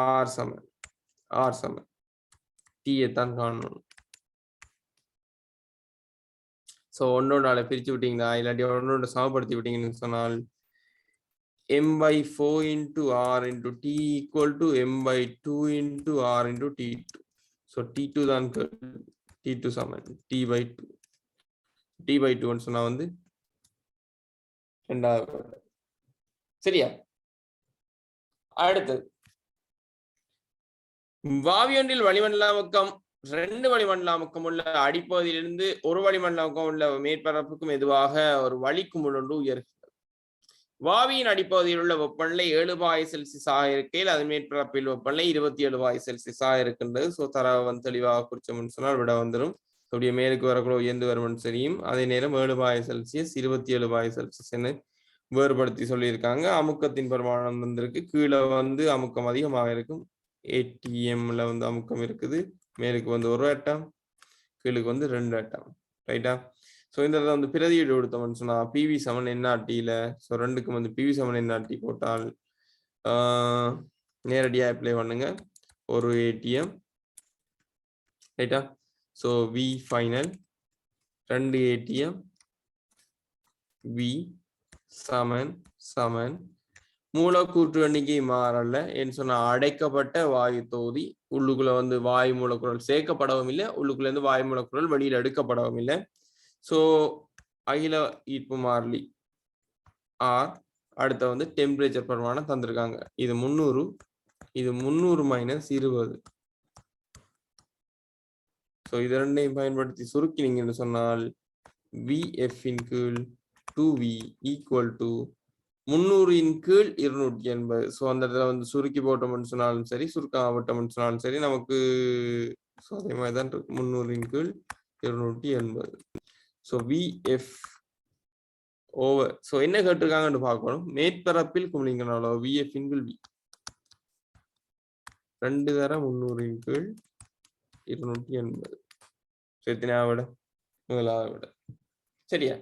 R சமன். R சமன். டீயை தான் காணணும். ஸோ ஒன்னொன்னால பிரிச்சு விட்டீங்களா? இல்லாட்டி ஒன்னொன்று சமப்படுத்தி விட்டீங்கன்னு சொன்னால் M by four into R into T equal to M by two into R into T two so T two தான் T two Saman. T by two T by டூன்னு சொன்னால் வந்து ரெண்டாவது. சரியா? அடுத்தது. வாவியொன்றில் வளிமண்டலாமுக்கம் ரெண்டு வளிமண்டலாமுக்கம் உள்ள அடிப்பகுதியிலிருந்து ஒரு வளிமண்டலாமுக்கம் உள்ள மேற்பரப்புக்கும் எதுவாக ஒரு வளிக்குமிழ் ஒன்று உயர்கிறது. வாவியின் அடிப்பகுதியில் உள்ள வெப்பநிலை ஏழு பாய் செல்சியஸாக இருக்கையில் அதன் மேற்பரப்பில் வெப்பநிலை இருபத்தி ஏழு பாய் செல்சியஸாக இருக்கின்றது. ஸோ தரவை வந்து தெளிவாக குறிச்சோம்னு சொன்னால் விட வந்துடும் அப்படியே மேலுக்கு வரக்குள்ள உயர்ந்து வரும்னு தெரியும். அதே நேரம் ஏழு பாய் செல்சியஸ் இருபத்தி ஏழு பாய் செல்சியஸ்ன்னு வேறுபடுத்தி சொல்லியிருக்காங்க. அமுக்கத்தின் பெருமானம் வந்திருக்கு. கீழே வந்து அமுக்கம் அதிகமாக இருக்கும். ஏடிஎம்ல வந்து அமுக்கம் இருக்குது. மேலுக்கு வந்து ஒரு ஆட்டம் கீழுக்கு வந்து ரெண்டு ஆட்டம் ரைட்டா ஸோ இந்த இடத்துல வந்து பிரதியீடு கொடுத்தோம்னு சொன்னால் பிவி செவன் என்ஆர்டியில் ஸோ ரெண்டுக்கும் வந்து பிவி செவன் என்ஆர்டி போட்டால் நேரடியாக அப்ளை பண்ணுங்க. ஒரு ஏடிஎம் ரைட்டா ஸோ வி ஃபைனல் ரெண்டு ஏடிஎம் வி செவன் செவன் மூலக்கூற்று எண்ணிக்கை மாறல. என்று சொன்னா அடைக்கப்பட்ட வாயு தொகுதி உள்ளுக்குள்ள வந்து வாயு மூலக்குரல் சேர்க்கப்படவும் இல்லை உள்ளுக்குள்ள இருந்து வாயு மூலக்குரல் வெளியில் எடுக்கப்படவும் இல்லை. ஸோ அகில ஈர்ப்பு மாறிலி ஆர் அடுத்த வந்து டெம்பரேச்சர் பரவான தந்திருக்காங்க. இது முந்நூறு இது முந்நூறு மைனஸ் இருபது. ஸோ இது ரெண்டையும் பயன்படுத்தி சுருக்கினீங்கன்னு சொன்னால் விஎஃப்பின் கீழ் டூ வி ஈக்குவல் டு முந்நூறின் கீழ் இருநூற்றி எண்பது. ஸோ அந்த இடத்துல வந்து சுருக்கி போட்டோம்னு சொன்னாலும் சரி சுருக்கம் விட்டோம்னு சொன்னாலும் சரி நமக்கு ஸோ அதே மாதிரி தான் இருக்கு. முந்நூறின் கீழ் இருநூற்றி எண்பது. ஸோ விஎஃப் ஓவர் ஸோ என்ன கேட்டிருக்காங்கன்னு பார்க்கணும். மேற்பரப்பில் குமிழிங்கன அளவு விஎஃப் கீழ் வி ரெண்டு தர முந்நூறின் கீழ் இருநூற்றி எண்பது. எத்தனையாவது விட முதலாவது விட. சரியா?